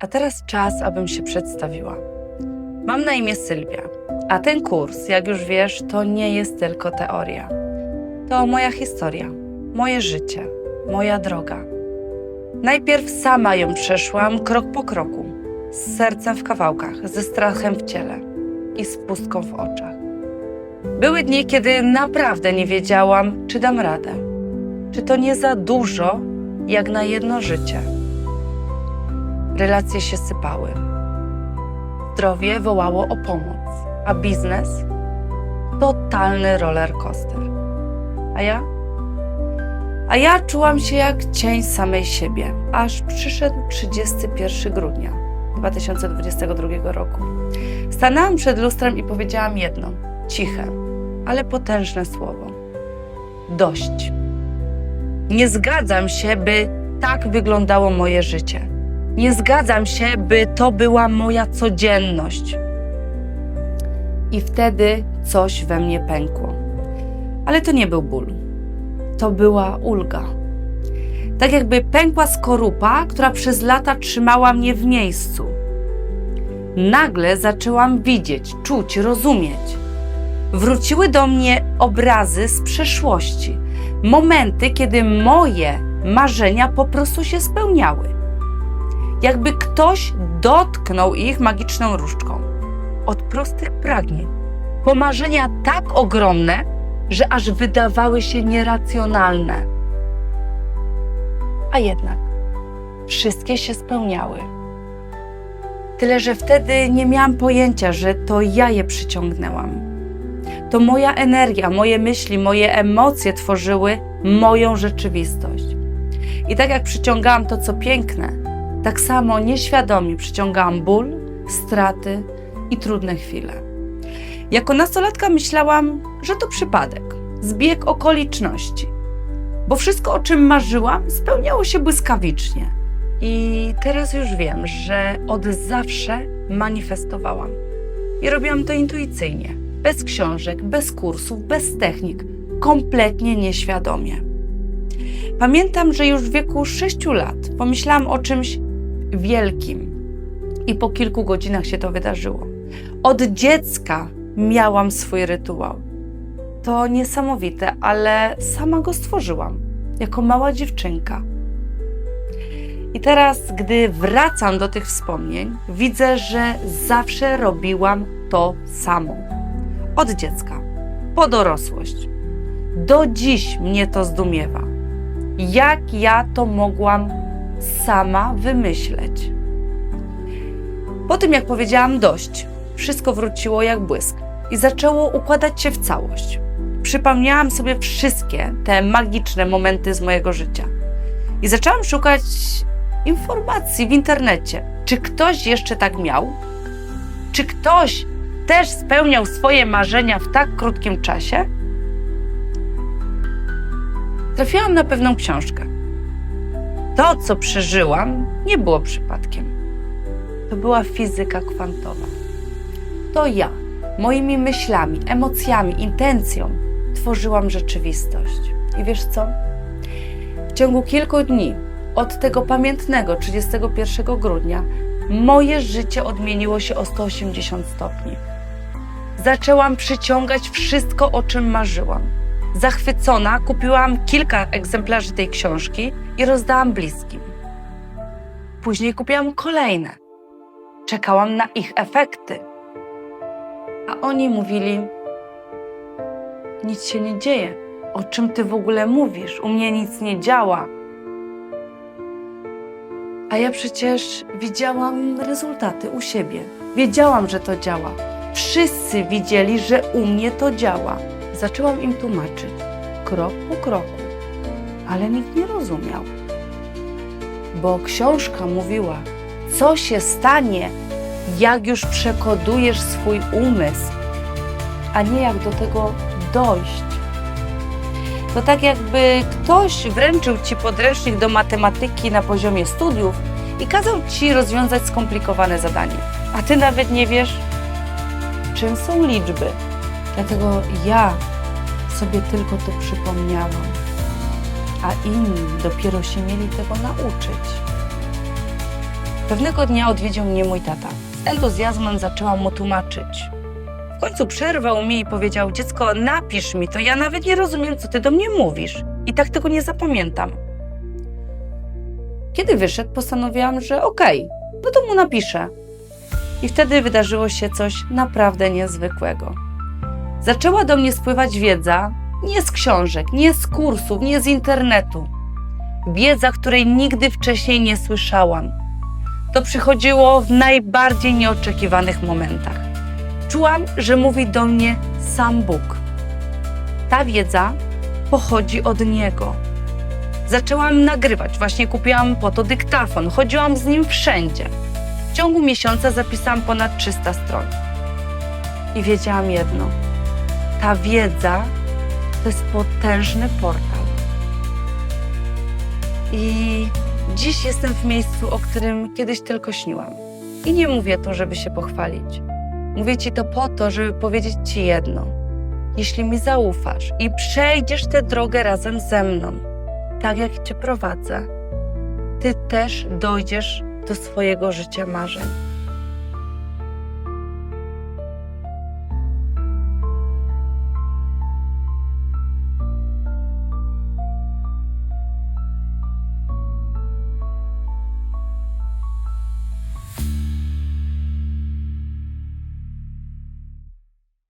A teraz czas, abym się przedstawiła. Mam na imię Sylwia, a ten kurs, jak już wiesz, to nie jest tylko teoria. To moja historia, moje życie, moja droga. Najpierw sama ją przeszłam krok po kroku, z sercem w kawałkach, ze strachem w ciele i z pustką w oczach. Były dni, kiedy naprawdę nie wiedziałam, czy dam radę, czy to nie za dużo, jak na jedno życie. Relacje się sypały. Zdrowie wołało o pomoc, a biznes totalny roller coaster. A ja? A ja czułam się jak cień samej siebie, aż przyszedł 31 grudnia 2022 roku. Stanęłam przed lustrem i powiedziałam jedno, ciche, ale potężne słowo. Dość. Nie zgadzam się, by tak wyglądało moje życie. Nie zgadzam się, by to była moja codzienność. I wtedy coś we mnie pękło. Ale to nie był ból. To była ulga. Tak jakby pękła skorupa, która przez lata trzymała mnie w miejscu. Nagle zaczęłam widzieć, czuć, rozumieć. Wróciły do mnie obrazy z przeszłości, momenty, kiedy moje marzenia po prostu się spełniały. Jakby ktoś dotknął ich magiczną różdżką. Od prostych pragnień, po marzenia tak ogromne, że aż wydawały się nieracjonalne. A jednak wszystkie się spełniały. Tyle, że wtedy nie miałam pojęcia, że to ja je przyciągnęłam. To moja energia, moje myśli, moje emocje tworzyły moją rzeczywistość. I tak jak przyciągałam to, co piękne, tak samo nieświadomie przyciągałam ból, straty i trudne chwile. Jako nastolatka myślałam, że to przypadek, zbieg okoliczności, bo wszystko, o czym marzyłam, spełniało się błyskawicznie. I teraz już wiem, że od zawsze manifestowałam. I robiłam to intuicyjnie, bez książek, bez kursów, bez technik, kompletnie nieświadomie. Pamiętam, że już w wieku 6 lat pomyślałam o czymś wielkim i po kilku godzinach się to wydarzyło. Od dziecka miałam swój rytuał. To niesamowite, ale sama go stworzyłam jako mała dziewczynka. I teraz, gdy wracam do tych wspomnień, widzę, że zawsze robiłam to samo. Od dziecka po dorosłość. Do dziś mnie to zdumiewa. Jak ja to mogłam sama wymyśleć? Po tym, jak powiedziałam dość, wszystko wróciło jak błysk i zaczęło układać się w całość. Przypomniałam sobie wszystkie te magiczne momenty z mojego życia i zaczęłam szukać informacji w internecie. Czy ktoś jeszcze tak miał? Czy ktoś też spełniał swoje marzenia w tak krótkim czasie? Trafiłam na pewną książkę. To, co przeżyłam, nie było przypadkiem. To była fizyka kwantowa. To ja, moimi myślami, emocjami, intencją tworzyłam rzeczywistość. I wiesz co? W ciągu kilku dni, od tego pamiętnego 31 grudnia, moje życie odmieniło się o 180 stopni. Zaczęłam przyciągać wszystko, o czym marzyłam. Zachwycona kupiłam kilka egzemplarzy tej książki i rozdałam bliskim. Później kupiłam kolejne. Czekałam na ich efekty. A oni mówili: Nic się nie dzieje. O czym ty w ogóle mówisz? U mnie nic nie działa. A ja przecież widziałam rezultaty u siebie. Wiedziałam, że to działa. Wszyscy widzieli, że u mnie to działa. Zaczęłam im tłumaczyć, krok po kroku, ale nikt nie rozumiał. Bo książka mówiła, co się stanie, jak już przekodujesz swój umysł, a nie jak do tego dojść. To tak jakby ktoś wręczył ci podręcznik do matematyki na poziomie studiów i kazał ci rozwiązać skomplikowane zadanie, a ty nawet nie wiesz, czym są liczby. Dlatego ja sobie tylko to przypomniałam, a inni dopiero się mieli tego nauczyć. Pewnego dnia odwiedził mnie mój tata. Z entuzjazmem zaczęłam mu tłumaczyć. W końcu przerwał mi i powiedział: Dziecko, napisz mi to. Ja nawet nie rozumiem, co ty do mnie mówisz. I tak tego nie zapamiętam. Kiedy wyszedł, postanowiłam, że okej, no to mu napiszę. I wtedy wydarzyło się coś naprawdę niezwykłego. Zaczęła do mnie spływać wiedza nie z książek, nie z kursów, nie z internetu. Wiedza, której nigdy wcześniej nie słyszałam. To przychodziło w najbardziej nieoczekiwanych momentach. Czułam, że mówi do mnie sam Bóg. Ta wiedza pochodzi od Niego. Zaczęłam nagrywać, właśnie kupiłam po to dyktafon, chodziłam z nim wszędzie. W ciągu miesiąca zapisałam ponad 300 stron. I wiedziałam jedno: ta wiedza to jest potężny portal. I dziś jestem w miejscu, o którym kiedyś tylko śniłam. I nie mówię to, żeby się pochwalić. Mówię ci to po to, żeby powiedzieć ci jedno. Jeśli mi zaufasz i przejdziesz tę drogę razem ze mną, tak jak cię prowadzę, ty też dojdziesz do swojego życia marzeń.